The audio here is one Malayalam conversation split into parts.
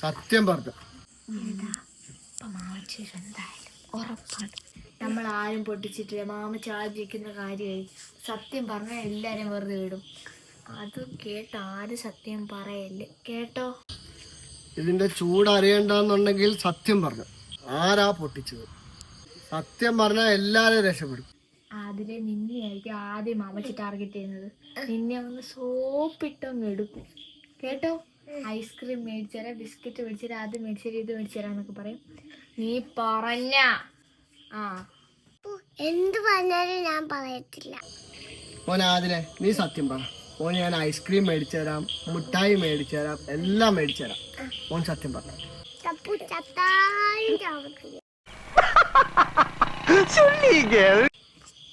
സത്യം പറഞ്ഞു. നമ്മൾ ആരും പൊട്ടിച്ചിട്ടില്ല. മാമച്ചി ആചരിക്കുന്ന കാര്യമായി. സത്യം പറഞ്ഞാൽ എല്ലാരും വെറുതെ വിടും. അത് കേട്ട് ആരും സത്യം പറയല്ലേ. കേട്ടോ? ഇതിന്റെ ചൂട് അറിയണ്ടെന്നുണ്ടെങ്കിൽ സത്യം പറഞ്ഞു. ആരാ പൊട്ടിച്ചത്? സത്യം പറഞ്ഞാൽ എല്ലാരും രക്ഷപ്പെടും. അതിലെ നിന്നെയായിരിക്കും ആദ്യം മാമച്ചി ടാർഗറ്റ് ചെയ്യുന്നത്. നിന്നെ ഒന്ന് സോപ്പിട്ടൊന്ന് എടുക്കും. കേട്ടോ? ഐസ്ക്രീം മേടിച്ചരാ ബിസ്ക്കറ്റ് മേടിച്ചരാ അത് മേടിച്ചരാ ഇത് മേടിച്ചരാ എന്നൊക്കെ പറയും. നീ പറഞ്ഞ. ആ. എന്ത് പറഞ്ഞാലും ഞാൻ പറയത്തില്ല. മോൻ ആതിരെ നീ സത്യം പറ. ഓൻ ഞാൻ ഐസ്ക്രീം മേടിച്ചു തരാം മിഠായി മേടിച്ചു തരാം എല്ലാം മേടിച്ചു തരാം. മോൻ സത്യം പറഞ്ഞു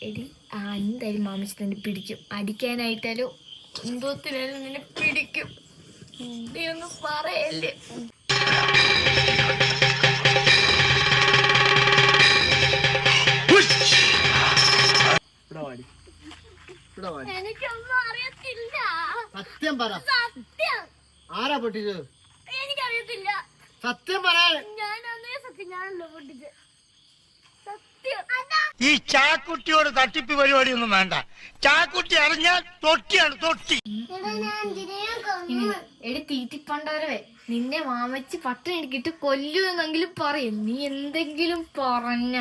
എടി ആ എന്തായാലും മാമച്ചി തന്നെ പിടിക്കും. അടിക്കാനായിട്ടാലും? എന്തോത്തിനായാലും നിന്നെ പിടിക്കും. നീ ഒന്ന് പറയല്ലേ എനിക്കൊന്നും അറിയത്തില്ല. സത്യം പറ. സത്യം. ആരാ പൊട്ടിച്ചത്? എനിക്കറിയത്തില്ല. സത്യം പറയാൻ. ഞാനൊന്നേ സത്യം ഞാനല്ലോ പൊട്ടിച്ചത്. ഈ ചാക്കുട്ടിയോട് തട്ടിപ്പ് പരിപാടി ഒന്നും വേണ്ട. ചാക്കുട്ടി അറിഞ്ഞാൽ തൊട്ടിയാണ് തൊട്ടി. എടാ തീറ്റിപ്പണ്ടവരവേ. നിന്നെ മാമച്ചി പട്ടിണി എടുക്കിട്ട് കൊല്ലുമെന്നെങ്കിലും പറയും. നീ എന്തെങ്കിലും പറഞ്ഞ.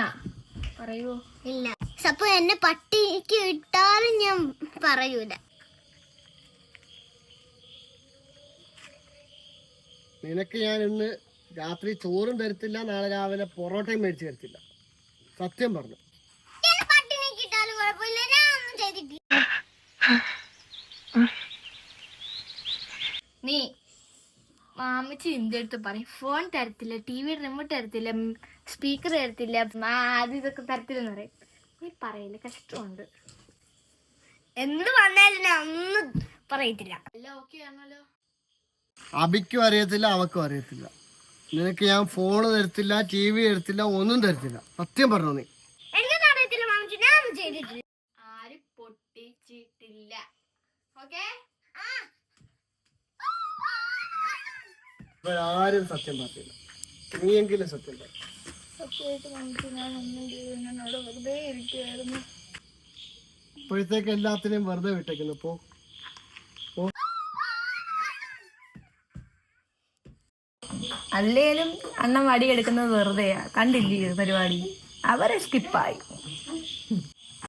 പറയൂ ഇല്ല. സപ്പോ എന്നെ പട്ടിക്ക് ഇട്ടാലും ഞാൻ പറയൂല. നിനക്ക് ഞാൻ ഇന്ന് രാത്രി ചോറും തരത്തില്ല നാളെ രാവിലെ പൊറോട്ടയും മേടിച്ചു തരത്തില്ല. സത്യം പറഞ്ഞു. നീ മാമിച്ച് ഇന്ത്യ എടുത്ത് പറയും. ഫോൺ തരത്തില്ല ടി വി റിമോട്ട് തരത്തില്ല സ്പീക്കർ തരത്തില്ല അത് ഇതൊക്കെ തരത്തില്ലെന്ന് പറയും. നീ പറയില്ല കഷ്ടമുണ്ട്. എന്ത് വന്നാലും ഞാൻ ഒന്നും പറയത്തില്ല. എല്ലാം ഓക്കെ ആണല്ലോ. അബിക്കും അറിയത്തില്ല അവക്കും അറിയത്തില്ല. നിനക്ക് ഞാൻ ഫോണ് തരത്തില്ല ടി വി തരത്തില്ല ഒന്നും തരത്തില്ല. സത്യം പറഞ്ഞു നീ. ആരും പൊട്ടിച്ചിട്ടില്ല. ഓക്കെ? ആരും സത്യം പറഞ്ഞില്ല. നീയെങ്കിലും സത്യം പറ. സത്യമായിട്ട് മാമച്ചി ഞാൻ ഒന്നും ചെയ്തു എന്നോട് വെറുതെ ഇരിക്കുവായിരുന്നു. ഇപ്പോഴത്തേക്ക് എല്ലാത്തിനെയും വെറുതെ വിട്ടേക്കുന്നു. പോ. അല്ലേലും അണ്ണൻ വടിയെടുക്കുന്നത് വെറുതെയാ. കണ്ടില്ലേ പരിപാടി? അവരെ സ്കിപ്പായി